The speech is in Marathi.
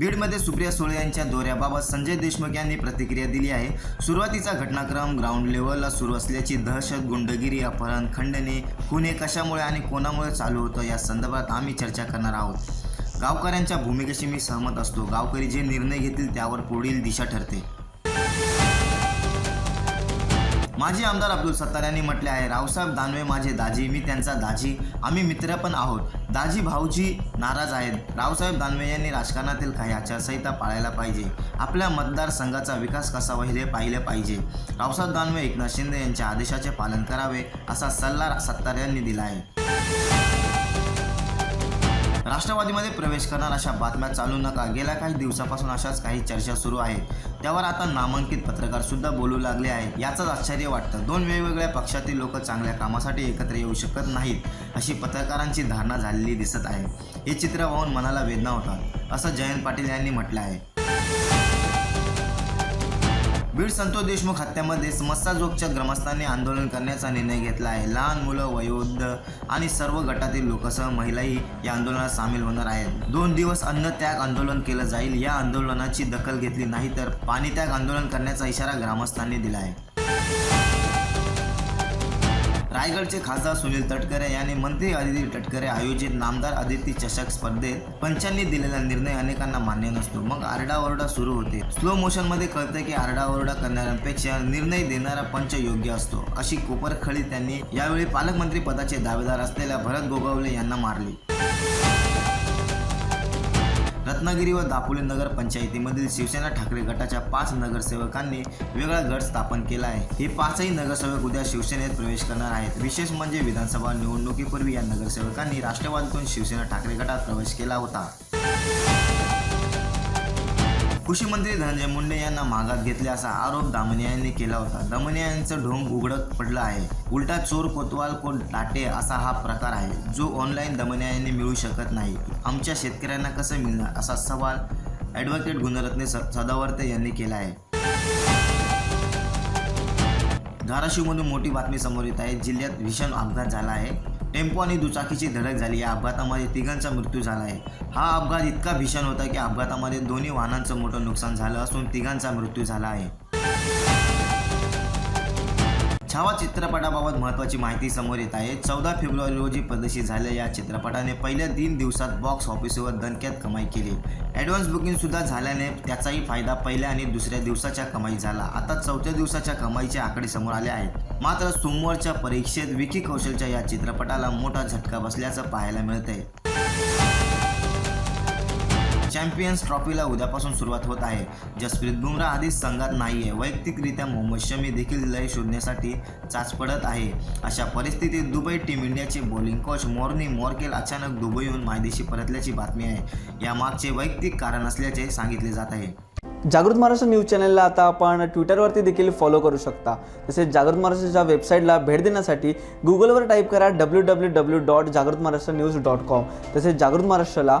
बीडमध्ये सुप्रिया सुळे यांच्या दौऱ्याबाबत संजय देशमुख यांनी प्रतिक्रिया दिली आहे. सुरुवातीचा घटनाक्रम ग्राउंड लेवलला सुरू असल्याची दहशत गुंडगिरी अपहरण खंडणे खुने कशामुळे आणि कोणामुळे चालू होतं या संदर्भात आम्ही चर्चा करणार आहोत. गावकऱ्यांच्या भूमिकेशी मी सहमत असतो. गावकरी जे निर्णय घेतील त्यावर पुढील दिशा ठरते. माजी आमदार अब्दुल सत्तार यांनी म्हटले आहे रावसाहेब दानवे माझे दाजी मी त्यांचा दाजी आम्ही मित्र पण आहोत. दाजी भाऊजी नाराज आहेत. रावसाहेब दानवे यांनी राजकारणातील काही आचारसंहिता पाळायला पाहिजे. आपल्या मतदारसंघाचा विकास कसा होईल हे पाहिले पाहिजे? रावसाहेब दानवे एकनाथ शिंदे यांच्या आदेशाचे पालन करावे असा सल्ला सत्तार यांनी दिला आहे. राष्ट्रवादीमध्ये प्रवेश करणार अशा बातम्या चालू नका. गेल्या काही दिवसापासून अशाच काही चर्चा सुरू आहेत. त्यावर आता नामांकित पत्रकार सुद्धा बोलू लागले आहेत. याचंच आश्चर्य वाटतं. दोन वेगवेगळ्या पक्षातील लोक चांगल्या कामासाठी एकत्र येऊ शकत नाहीत अशी पत्रकारांची धारणा झालेली दिसत आहे. हे चित्र पाहून मनाला वेदना होतात असं जयंत पाटील यांनी म्हटलं आहे. बीड संतोष देशमुख हत्यामध्ये समस्या जोगच्या ग्रामस्थांनी आंदोलन करण्याचा निर्णय घेतला आहे. लहान मुलं वयोवृद्ध आणि सर्व गटातील लोकसह महिलाही या आंदोलनात सामील होणार आहेत. दोन दिवस अन्न त्याग आंदोलन केलं जाईल. या आंदोलनाची दखल घेतली नाही तर पाणी त्याग आंदोलन करण्याचा इशारा ग्रामस्थांनी दिला आहे. रायगडचे खासदार सुनील तटकरे यांनी मंत्री आदिती तटकरे आयोजित नामदार आदिती चषक स्पर्धेत पंचांनी दिलेला निर्णय अनेकांना मान्य नसतो. मग आरडाओरडा सुरू होते. स्लो मोशनमध्ये कळते की आरडाओरडा करणाऱ्यांपेक्षा निर्णय देणारा पंच योग्य असतो अशी कोपरखळी त्यांनी यावेळी पालकमंत्री पदाचे दावेदार असलेल्या भरत गोगावले यांना मारली. रत्नागिरी व दापोली नगर पंचायतीमधील शिवसेना ठाकरे गटाच्या पाच नगरसेवकांनी वेगळा गट स्थापन केला आहे. हे पाचही नगरसेवक उद्या शिवसेनेत प्रवेश करणार आहेत. विशेष म्हणजे विधानसभा निवडणुकीपूर्वी या नगरसेवकांनी राष्ट्रवादीतून शिवसेना ठाकरे गटात प्रवेश केला होता. कृषी मंत्री धनंजय मुंडे यांना मागात घेतले असा आरोप दामने यांनी केला होता. दामनिया यांचं ढोंग उघडत पडलं आहे. उलटा चोर कोतवाल को लाटे असा हा प्रकार आहे जो ऑनलाईन दमने यांनी मिळू शकत नाही. आमच्या शेतकऱ्यांना कसं मिळणार असा सवाल ॲडव्होकेट गुणरत्ने स सदावर्ते यांनी केला आहे. धाराशिवमधून मोठी बातमी समोर येत आहे. जिल्ह्यात भीषण अपघात झाला आहे. टेम्पो आणि दुचाकीची धडक झाली. या अपघातामध्ये तिघांचा मृत्यू झाला आहे. हा अपघात इतका भीषण होता की अपघातामध्ये दोन्ही वाहनांचं मोठं नुकसान झालं असून तिघांचा मृत्यू झाला आहे. छावा चित्रपटाबाबत महत्त्वाची माहिती समोर येत आहे. चौदा फेब्रुवारी रोजी प्रदर्शित झालेल्या या चित्रपटाने पहिल्या तीन दिवसात बॉक्स ऑफिसवर दणक्यात कमाई केली. ॲडव्हान्स बुकिंगसुद्धा झाल्याने त्याचाही फायदा पहिल्या आणि दुसऱ्या दिवसाच्या कमाई झाला. आता चौथ्या दिवसाच्या कमाईचे आकडे समोर आले आहेत. मात्र सोमवारच्या परीक्षेत विकी कौशलच्या या चित्रपटाला मोठा झटका बसल्याचं पाहायला मिळतंय. चॅम्पियन्स ट्रॉफीला उद्यापासून सुरुवात होत आहे. जसप्रीत बुमराह आधीच संघात नाही आहे वैयक्तिकरित्या मोहम्मद शमी देखील लय शोधण्यासाठी चाच पडत आहे. अशा परिस्थितीत दुबई टीम इंडियाचे बॉलिंग कोच मॉर्नी मॉर्केल अचानक दुबईहून मायदेशी परतल्याची बातमी आहे. यामागचे वैयक्तिक कारण असल्याचे सांगितले जात आहे. जागृत महाराष्ट्र न्यूज चॅनलला आता आपण ट्विटरवरती देखील फॉलो करू शकता. तसेच जागृत महाराष्ट्राच्या वेबसाईटला भेट देण्यासाठी गुगलवर टाईप करा डब्ल्यू डब्ल्यू डब्ल्यू डॉट जागृत महाराष्ट्र न्यूज डॉट कॉम तसेच जागृत महाराष्ट्राला